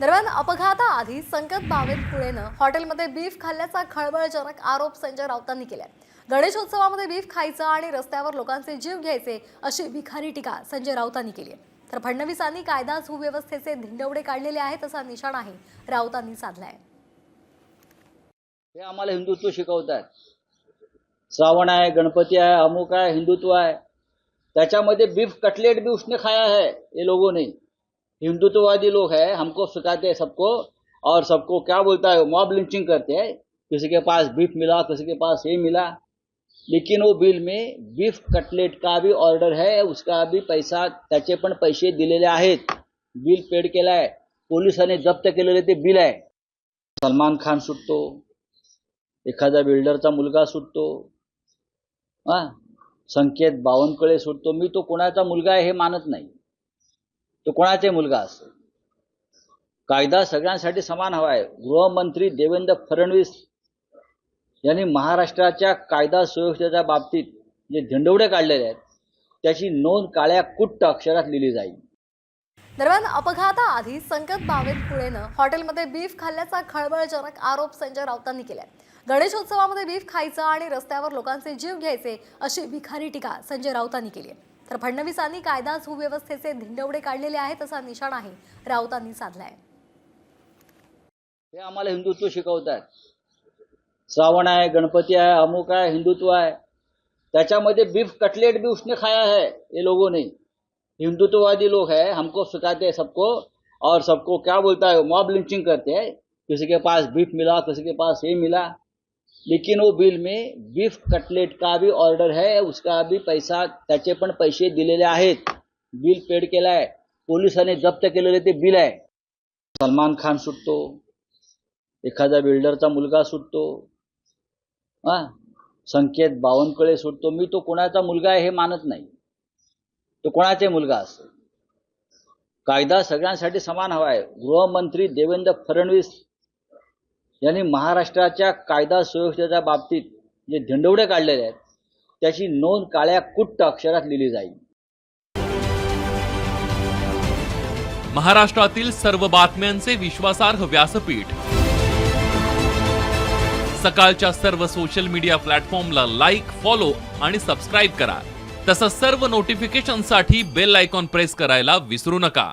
दरम्यान अपघाताआधी संकेत पुळेनं हॉटेलमध्ये बीफ खाल्ल्याचा खळबळजनक आरोप संजय राऊतांनी केलाय. गणेशोत्सवामध्ये बीफ खायचं आणि रस्त्यावर लोकांचे जीव घ्यायचे अशी विखारी टीका संजय राऊतांनी केली आहे. तर फडणवीसांनी कायदा सुव्यवस्थेचे धिंडवडे काढलेले आहेत असा निशाणाही राऊतांनी साधलाय. हे आम्हाला हिंदुत्व शिकवतात श्रावण आहे गणपती आहे अमुक आहे हिंदुत्व आहे. त्याच्यामध्ये बीफ कटलेट भी उसने खाया है ये लोगों ने. हिंदुत्ववादी लोग है, हमको सिखाते हैं सबको, और सबको क्या बोलता है मॉब लिंचिंग करते हैं। किसी के पास बीफ मिला, किसी के पास ये मिला। लेकिन वो बिल में बीफ कटलेट का भी ऑर्डर है, उसका भी पैसा त्याचे पण पैसे दिलेले आहेत। बिल पेड केलं आहे पोलिसांनी जप्त केलेले ते बिल आहे सलमान खान सुटतो। एखाद्या बिल्डरचा मुलगा सुटतो। हा? संकेत बावनकुळे सुटतो। मी तो कोणाचा मुलगा आहे हे मानत नाही। तो कोणाचाही मुलगा असतो कायदा सगळ्यांसाठी समान हवा आहे. गृहमंत्री देवेंद्र फडणवीस यांनी महाराष्ट्राच्या कायदा सुव्यवस्थेच्या बाबतीत जे झेंडवडे काढलेले आहेत त्याची नोंद काळ्या कुट्ट अक्षरात लिहिली जाईल. दरम्यान अपघाताआधी संकत बावेत पुळेनं हॉटेलमध्ये बीफ खाल्ल्याचा खळबळजनक आरोप संजय राऊतांनी केलाय. गणेशोत्सवामध्ये बीफ खायचं आणि रस्त्यावर लोकांचे जीव घ्यायचे अशी विखारी टीका संजय राऊतांनी केली आहे. तर फडणवीसांनी कायदा सुव्यवस्थेचे धिंडवडे काढलेले आहेत असा निशाणाही राऊतांनी साधलाय. हे आम्हाला हिंदुत्व शिकवतात श्रावण आहे गणपती आहे अमुक आहे हिंदुत्व आहे. त्याच्यामध्ये बीफ कटलेट भी उसने खाया है ये लोगों ने. हिंदुत्ववादी लोग है हमको सिखाते हैं सबको और सबको क्या बोलता है मॉब लिंचिंग करते हैं। किसी के पास बीफ मिला किसी के पास ये मिला लेकिन वो बिल में बीफ कटलेट का भी ऑर्डर है उसका भी पैसा त्याचे पण पैसे दिलेले आहेत. बिल पेड केलं आहे. पोलिसांनी जप्त केलेले ते बिल आहे. सलमान खान सुटतो. एखादा बिल्डरचा मुलगा सुटतो. हा? संकेत बावनकुळे सुटतो. मी तो कोणाचा मुलगा आहे हे मानत नाही. तो कोणाचाही मुलगा असतो कायदा सगळ्यांसाठी समान हवा आहे. गृहमंत्री देवेंद्र फडणवीस यांनी महाराष्ट्राच्या कायदा सुव्यवस्थेच्या बाबतीत जे झेंडवडे काढलेले आहेत त्याची नोंद काळ्या कुट्ट अक्षरात लिहिली जाईल. महाराष्ट्रातील सर्व बातम्यांचे विश्वासार्ह व्यासपीठ. सकाळच्या सर्व सोशल मीडिया प्लॅटफॉर्मला लाईक फॉलो आणि सबस्क्राईब करा. तसंच सर्व नोटिफिकेशनसाठी बेल आयकॉन प्रेस करायला विसरू नका.